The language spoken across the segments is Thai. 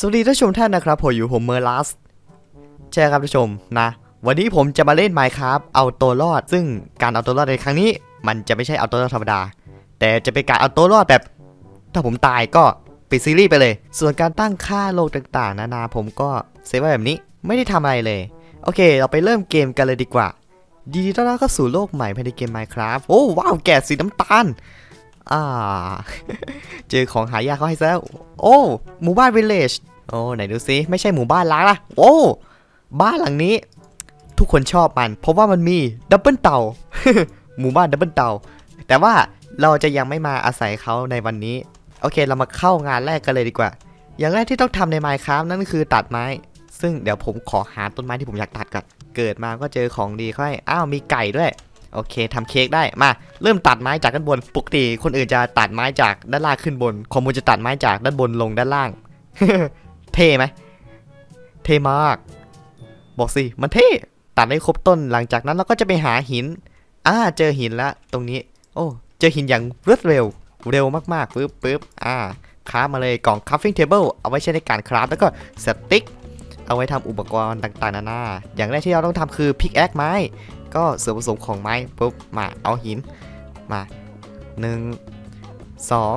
สวัสดีท่านผู้ชมท่านนะครับผมอยู่ผมเมอร์ลัสใช่ครับท่านผู้ชมนะ วันนี้ผมจะมาเล่น Minecraft เอาตัวรอด ซึ่งการเอาตัวรอดในครั้งนี้ มันจะไม่ใช่เอาตัวรอดธรรมดา แต่จะเป็นการเอาตัวรอดแบบ ถ้าผมตายก็ปิดซีรีส์ไปเลย ส่วนการตั้งค่าโลกต่างๆ นานาผมก็เซฟไว้แบบนี้ไม่ได้ทำอะไรเลย โอเค เราไปเริ่มเกมกันเลยดีกว่า ดีต้อนรับเข้าสู่โลกใหม่ภายในเกม Minecraft โอ้ว้าวแกะสีน้ำตาลอ่า เจอของหายากเขาให้ซะแล้วโอ้หมู่บ้านวิลเลจ โอ้ไหนดูซิไม่ใช่หมู่บ้านล้างละโอ้บ้านหลังนี้ ทุกคนชอบมัน เพราะว่ามันมีดับเบิลเต่าหมู่บ้านดับเบิลเต่าแต่ว่าเราจะยังไม่มาอาศัยเขาในวันนี้ โอเคเรามาเข้างานแรกกันเลยดีกว่า อย่างแรกที่ต้องทำใน Minecraft นั่นคือตัดไม้ ซึ่งเดี๋ยวผมขอหาต้นไม้ที่ผมอยากตัดก่อนเกิดมาก็เจอของดีค่อยอ้าวมีไก่ด้วยโอเคทำเค้กได้มาเริ่มตัดไม้จากด้านบนปกติคนอื่นจะตัดไม้จากด้านล่างขึ้นบนคอมมูจะตัดไม้จากด้านบนลงด้านล่าง เท่ไหม เท่มาก บอกสิ มันเท่ ตัดให้ครบต้น หลังจากนั้นเราก็จะไปหาหิน อ่า เจอหินแล้วตรงนี้ โอ้ เจอหินอย่างรวดเร็ว เร็วมากๆปึ๊บปึ๊บอ่าคราฟมาเลยกล่อง crafting table เอาไว้ใช้ในการคราฟแล้วก็สติ๊กเอาไว้ทำอุปกรณ์ต่างๆนานา อย่างแรกที่เราต้องทำคือ pickaxe ไม้ ก็ส่วนผสมของไม้ปุ๊บมาเอาหินมาหนึ่งสอง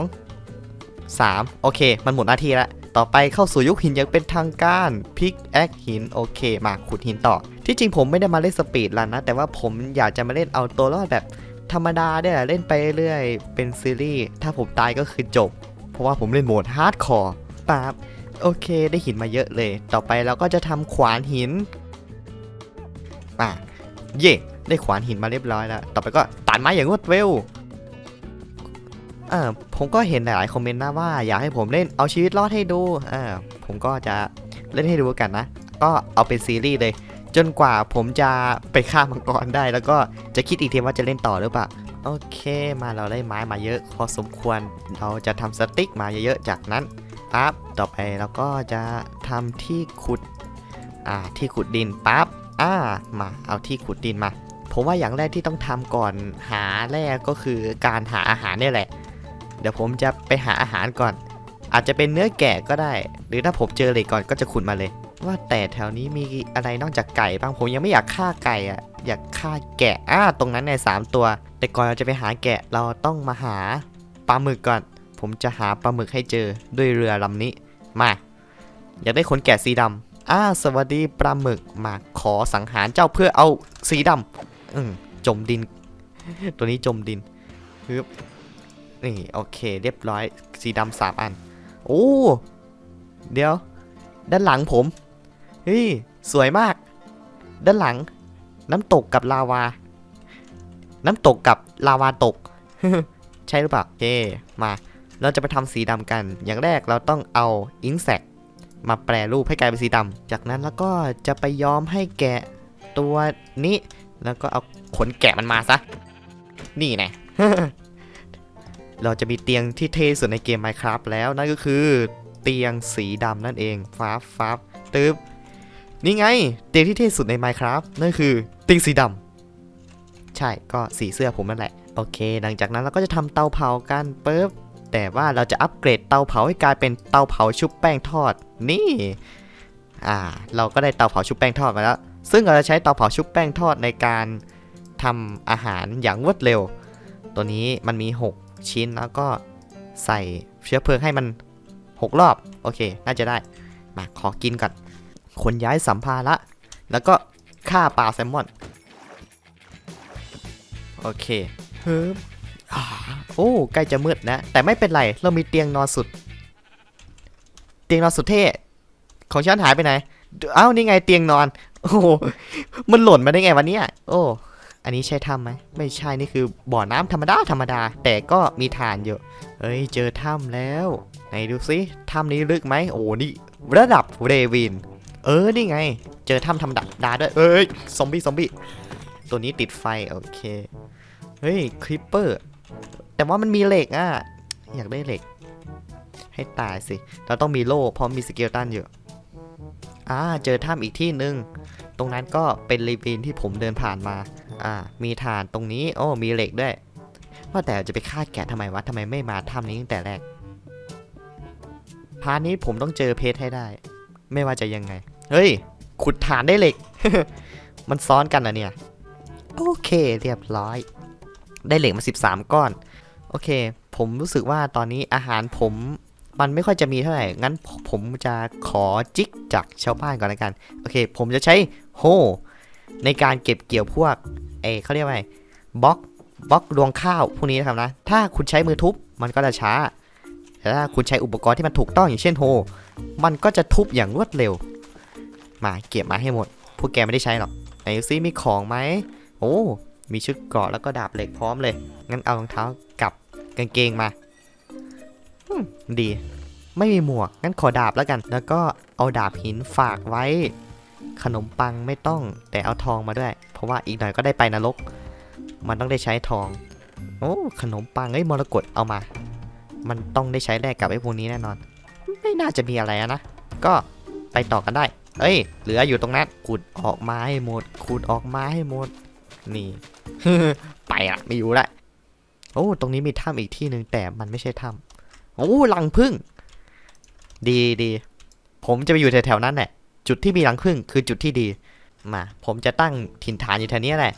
สามโอเค มันหมดหน้าที่แล้ว ต่อไปเข้าสู่ยุคหินอย่างเป็นทางการพิกแอคหินโอเค มาขุดหินต่อ ที่จริงผมไม่ได้มาเล่นสปีดรันนะ แต่ว่าผมอยากจะมาเล่นเอาตัวรอดแบบธรรมดาเนี่ยแหละเล่นไปเรื่อยเป็นซีรีส์ถ้าผมตายก็คือจบ เพราะว่าผมเล่นโหมดฮาร์ดคอร์ปั๊บโอเคได้หินมาเยอะเลย ต่อไปเราก็จะทำขวานหินอะเย่ได้ขวานหินมาเรียบร้อยแล้ว ต่อไปก็ตัดไม้อย่างรวดเร็ว เออผมก็เห็นหลายคอมเมนต์นะว่าอยากให้ผมเล่นเอาชีวิตรอดให้ดูเออผมก็จะเล่นให้ดูกันนะ ก็เอาเป็นซีรีส์เลย จนกว่าผมจะไปฆ่ามังกรได้ แล้วก็จะคิดอีกทีว่าจะเล่นต่อหรือเปล่าโอเคมาเราได้ไม้มาเยอะพอสมควรเราจะทำสติ๊กมาเยอะๆจากนั้นปั๊บต่อไปเราก็จะทำที่ขุดอ่าที่ขุดดินปั๊บอ่ามาเอาที่ขุดดินมา ผมว่าอย่างแรกที่ต้องทำก่อนหาแรกก็คือการหาอาหารนี่แหละ เดี๋ยวผมจะไปหาอาหารก่อน อาจจะเป็นเนื้อแกะก็ได้ หรือถ้าผมเจอเล็กก่อนก็จะขุดมาเลย ว่าแต่แถวนี้มีอะไรนอกจากไก่บ้างผมยังไม่อยากฆ่าไก่อะอยากฆ่าแกะอ่าตรงนั้นในยสามตัว แต่ก่อนเราจะไปหาแกะเราต้องมาหาปลาหมึกก่อน ผมจะหาปลาหมึกให้เจอด้วยเรือลำนี้มา อยากได้ขนแกะสีดำอ่าสวัสดีปลาหมึกมาขอสังหารเจ้าเพื่อเอาสีดำอืมจมดิน ตัวนี้จมดินฮึบ นี่โอเค เรียบร้อย สีดำสามอัน โอ้ เดี๋ยว ด้านหลังผมเฮ้ยสวยมาก ด้านหลัง น้ำตกกับลาวา น้ำตกกับลาวาตก ใช่หรือเปล่าโอเคมา เราจะไปทำสีดำกัน อย่างแรกเราต้องเอาอิงแซกมาแปรรูปให้กลายเป็นสีดำจากนั้นแล้วก็จะไปย้อมให้แกะตัวนี้ แล้วก็เอาขนแกะมันมาซะ นี่ไง เราจะมีเตียงที่เท่สุดในเกม Minecraft แล้วนั่นก็คือเตียงสีดำนั่นเองฟ้าฟ้าตึ๊บนี่ไง เตียงที่เท่สุดใน Minecraft นั่นคือเตียงสีดำใช่ก็สีเสื้อผมนั่นแหละโอเค หลังจากนั้นเราก็จะทำเตาเผากันปุ๊บแต่ว่าเราจะอัปเกรดเตาเผาให้กลายเป็นเตาเผาชุบแป้งทอดนี่อ่าเราก็ได้เตาเผาชุบแป้งทอดมาแล้ว ซึ่งเราจะใช้เตาเผาชุบแป้งทอดในการทำอาหารอย่างรวดเร็ว ตัวนี้มันมี 6 ชิ้นแล้วก็ใส่เชื้อเพลิงให้มัน 6 รอบ โอเค น่าจะได้ มาขอกินก่อนขนย้ายสัมภาระแล้วก็ฆ่าปลาแซลมอน โอเคเฮึบอ่าโอ้ใกล้จะมืดนะ แต่ไม่เป็นไรเรามีเตียงนอนสุด เตียงนอนสุดเท่ของฉันหายไปไหน เอ้านี่ไงเตียงนอน โอ้มันหล่นมาได้ไงวันนี้โอ้ อันนี้ใช่ถ้ำไหมไม่ใช่นี่คือบ่อน้ำธรรมดาธรรมดา แต่ก็มีฐานอยู่เฮ้ยเจอถ้ำแล้วไหนดูสิถ้ำนี้ลึกไหมโอ้นี่ระดับเรวิน เออนี่ไง เจอถ้ำธรรมดาด้วยเอ้ยซอมบี้ซอมบี้ตัวนี้ติดไฟโอเคเฮ้ยคริปเปอร์แต่ว่ามันมีเหล็กอะอยากได้เหล็ก ให้ตายสิเราต้องมีโล่เพราะมีสเกลตันอยู่อ่าเจอถ้ำอีกที่หนึ่งตรงนั้นก็เป็นเรวินที่ผมเดินผ่านมา อ่า มีฐานตรงนี้ โอ้ มีเหล็กด้วย ว่าแต่จะไปฆ่าแกะทำไมวะทำไมไม่มาถ้ำนี้ตั้งแต่แรก พาร์ทนี้ผมต้องเจอเพชรให้ได้ ไม่ว่าจะยังไง เฮ้ย ขุดฐานได้เหล็ก มันซ้อนกันนะเนี่ย โอเค เรียบร้อย ได้เหล็กมา 13 ก้อน โอเค ผมรู้สึกว่าตอนนี้อาหารผมมันไม่ค่อยจะมีเท่าไหร่ งั้นผมจะขอจิกจากชาวบ้านก่อนละกัน โอเค ผมจะใช้โฮในการเก็บเกี่ยวพวก เอเขาเรียกว่าไงบล็อกบล็อกรวงข้าวพวกนี้นะครับนะ ถ้าคุณใช้มือทุบมันก็จะช้า แต่ถ้าคุณใช้อุปกรณ์ที่มันถูกต้องอย่างเช่นโฮ มันก็จะทุบอย่างรวดเร็ว มาเก็บมาให้หมด พวกแกไม่ได้ใช้หรอก ไหนซิมีของไหม โอ้ มีชุดเกราะแล้วก็ดาบเหล็กพร้อมเลย งั้นเอารองเท้ากับกางเกงมา ดี ไม่มีหมวก งั้นขอดาบแล้วกัน แล้วก็เอาดาบหินฝากไว้ ขนมปังไม่ต้องแต่เอาทองมาด้วย เพราะว่าอีกหน่อยก็ได้ไปนรก มันต้องได้ใช้ทอง โอ้ขนมปังเอ้มรกตเอามา มันต้องได้ใช้แลกกับไอ้พวกนี้แน่นอน ไม่น่าจะมีอะไรนะ ก็ไปต่อกันได้ เอ้ย เหลืออยู่ตรงนั้นขุดออกมาให้หมดขุดออกมาให้หมด นี่ ไปละไม่อยู่ละโอ้ตรงนี้มีถ้ำอีกที่หนึ่งแต่มันไม่ใช่ถ้ำโอ้รังผึ้งดีดีผมจะไปอยู่แถวๆนั้นแหละ จุดที่มีรังผึ้งคือจุดที่ดี มา ผมจะตั้งถิ่นฐานอยู่แถวนี้แหละ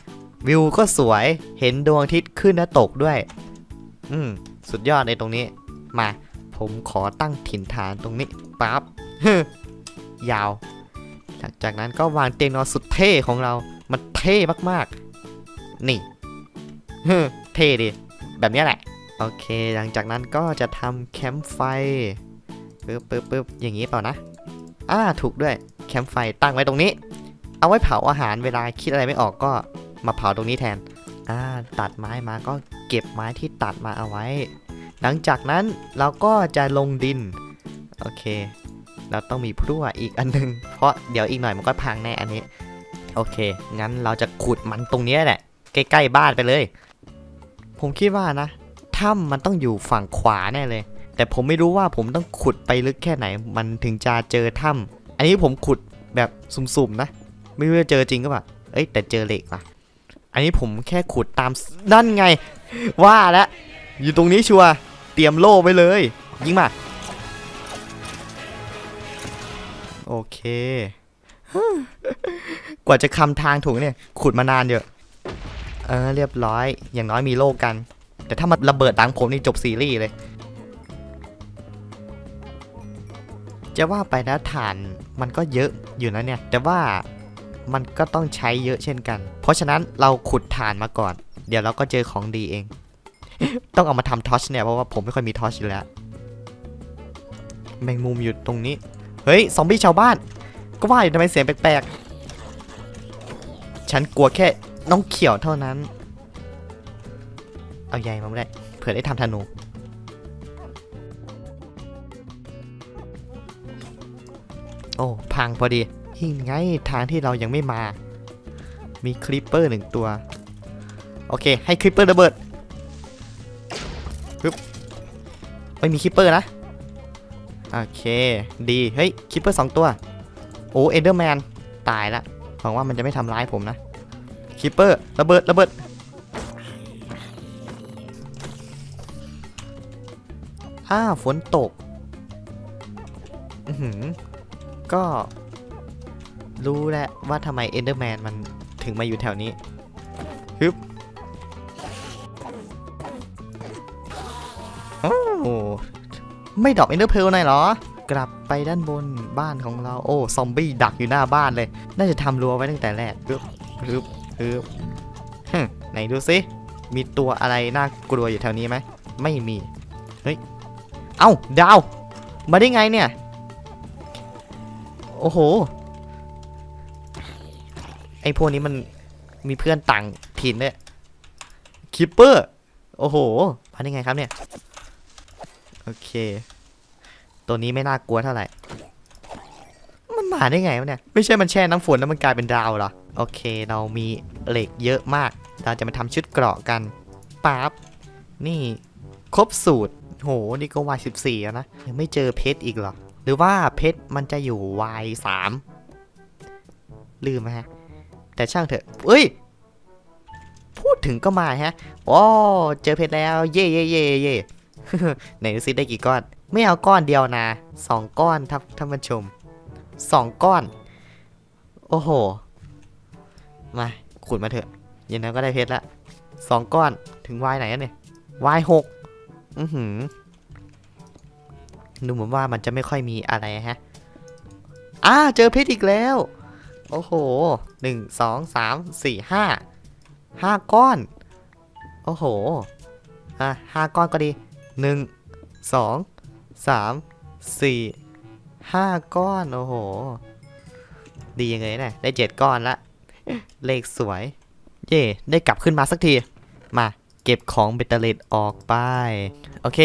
วิวก็สวย เห็นดวงอาทิตย์ขึ้นและตกด้วย อืม สุดยอดในตรงนี้ มา ผมขอตั้งถิ่นฐานตรงนี้ ปั๊บ ยาว หลังจากนั้นก็วางเตียงนอนสุดเท่ของเรา มันเท่มากๆ นี่เท่ดิ แบบนี้แหละ โอเค หลังจากนั้นก็จะทำแคมป์ไฟปึ๊บปึ๊บปึ๊บอย่างนี้เปล่านะ อ่า ถูกด้วย คมป์ไฟตั้งไว้ตรงนี้ เอาไว้เผาอาหารเวลาคิดอะไรไม่ออกก็มาเผาตรงนี้แทนอ่าตัดไม้มาก็เก็บไม้ที่ตัดมาเอาไว้ หลังจากนั้นเราก็จะลงดิน โอเค เราต้องมีพลั่วอีกอันหนึง เพราะเดี๋ยวอีกหน่อยมันก็พังแน่อันนี้ โอเค งั้นเราจะขุดมันตรงนี้แหละ ใกล้ๆบ้านไปเลย ผมคิดว่านะ ถ้ำมันต้องอยู่ฝั่งขวาแน่เลย แต่ผมไม่รู้ว่าผมต้องขุดไปลึกแค่ไหน มันถึงจะเจอถ้ำ อันนี้ผมขุดแบบสุ่มๆนะ ไม่รู้จะเจอจริงก็ปล่าเอ้ยแต่เจอเหล็กว่ะ อันนี้ผมแค่ขุดตามนั่นไง ว่าแล้วอยู่ตรงนี้ชัวเตรียมโล่ไว้เลย ยิงมา โอเค กว่าจะคำทางถูกเนี่ย ขุดมานานเยอะ เออ เรียบร้อย อย่างน้อยมีโล่กัน แต่ถ้ามันระเบิดดังผมนี่จบซีรีส์เลย จะว่าไปนะฐานมันก็เยอะอยู่นะเนี่ย แต่ว่ามันก็ต้องใช้เยอะเช่นกัน เพราะฉะนั้นเราขุดฐานมาก่อน เดี๋ยวเราก็เจอของดีเอง ต้องเอามาทำทอชเนี่ยเพราะว่าผมไม่ค่อยมีทอชอยู่แล้ว แมงมุมอยู่ตรงนี้ เฮ้ยซอมบี้ชาวบ้าน ก็ว่าอยู่ทำไมเสียงแปลกๆ ฉันกลัวแค่น้องเขียวเท่านั้น เอาใยมาไม่ได้ เผื่อได้ทำธนู โอ้พังพอดียิ่งไงทางที่เรายังไม่มา มีคลิปเปอร์หนึ่งตัว โอเค ให้คลิปเปอร์ระเบิดปึ๊บไม่มีคลิปเปอร์นะ โอเค ดี เฮ้ยคิปเปอร์สองตัว โอ้เอเดอร์แมน ตายละหวังว่ามันจะไม่ทำร้ายผมนะคิปเปอร์ระเบิดระเบิดอ้าฝนตกอือหือ ก็รู้แล้วว่าทำไมเอนเดอร์แมนมันถึงมาอยู่แถวนี้ฮึบโอ้ไม่ดอปเอนเดอร์เพลหน่อยเหรอ กลับไปด้านบนบ้านของเรา โอ้ซอมบี้ดักอยู่หน้าบ้านเลย น่าจะทำรั้วไว้ตั้งแต่แรกฮึบฮึบฮึบฮไหนดูสิมีตัวอะไรน่ากลัวอยู่แถวนี้ไหม ไม่มี เฮ้ย เอ้า ดาว มาได้ไงเนี่ย โอ้โห ไอพวกนี้มันมีเพื่อนต่างถิ่นเนี่ยคิปเปอร์ โอ้โหมาได้ไงครับเนี่ย โอเค ตัวนี้ไม่น่ากลัวเท่าไหร่ มันมาได้ไงวะเนี่ย ไม่ใช่มันแช่น้ำฝนแล้วมันกลายเป็นดาวเหรอ โอเค เรามีเหล็กเยอะมาก เราจะมาทำชุดเกราะกันปั๊บ นี่ ครบสูตร โห นี่ก็ Y14 แล้วนะ ยังไม่เจอเพชรอีกเหรอ หรือว่าเพชรมันจะอยู่ Y3 ลืมไหมฮะ แต่ช่างเถอะเอ้ย พูดถึงก็มาฮะโอ้เจอเพชรแล้ว เย่เย่เย่เย่ไหนดูซิได้กี่ก้อน ไม่เอาก้อนเดียวนะสองก้อนครับท่านผู้ชมสองก้อน โอ้โห มาขุดมาเถอะยังนั้ก็ได้เพชรละสองก้อนถึงวายไหนเนี่ย วายหก อือหือ ดูเหมือนว่ามันจะไม่ค่อยมีอะไรฮะอ่าเจอเพชรอีกแล้ว โอ้โหหนึ่งสองสามสี่ห้าห้าก้อน โอ้โห อะห้าก้อนก็ดีหนึ่งสองสามสี่ห้าก้อน โอ้โห ดียังไงเนี่ยได้เจ็ดก้อนละ เลขสวย เย่ได้กลับขึ้นมาสักที มา เก็บของเบตเตอร์เลดออกไป โอเค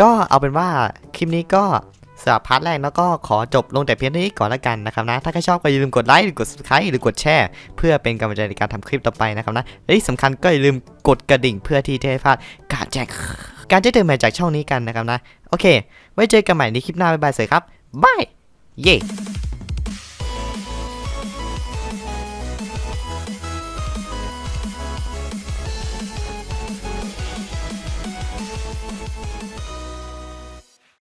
ก็เอาเป็นว่าคลิปนี้ก็สำหรับพาร์ทแรกแล้วก็ขอจบลงแต่เพียงเท่านี้ก่อนละกันนะครับนะ ถ้าใครชอบก็อย่าลืมกดไลค์หรือกด subscribe หรือกดแชร์เพื่อเป็นกำลังใจในการทำคลิปต่อไปนะครับนะและที่สำคัญก็อย่าลืมกดกระดิ่งเพื่อที่จะไม่พลาดการแจ้งการแจ้งเตือนใหม่จากช่องนี้กันนะครับนะ โอเค ไว้เจอกันใหม่ในคลิปหน้าบ๊ายบายสวัสดีครับบายเย้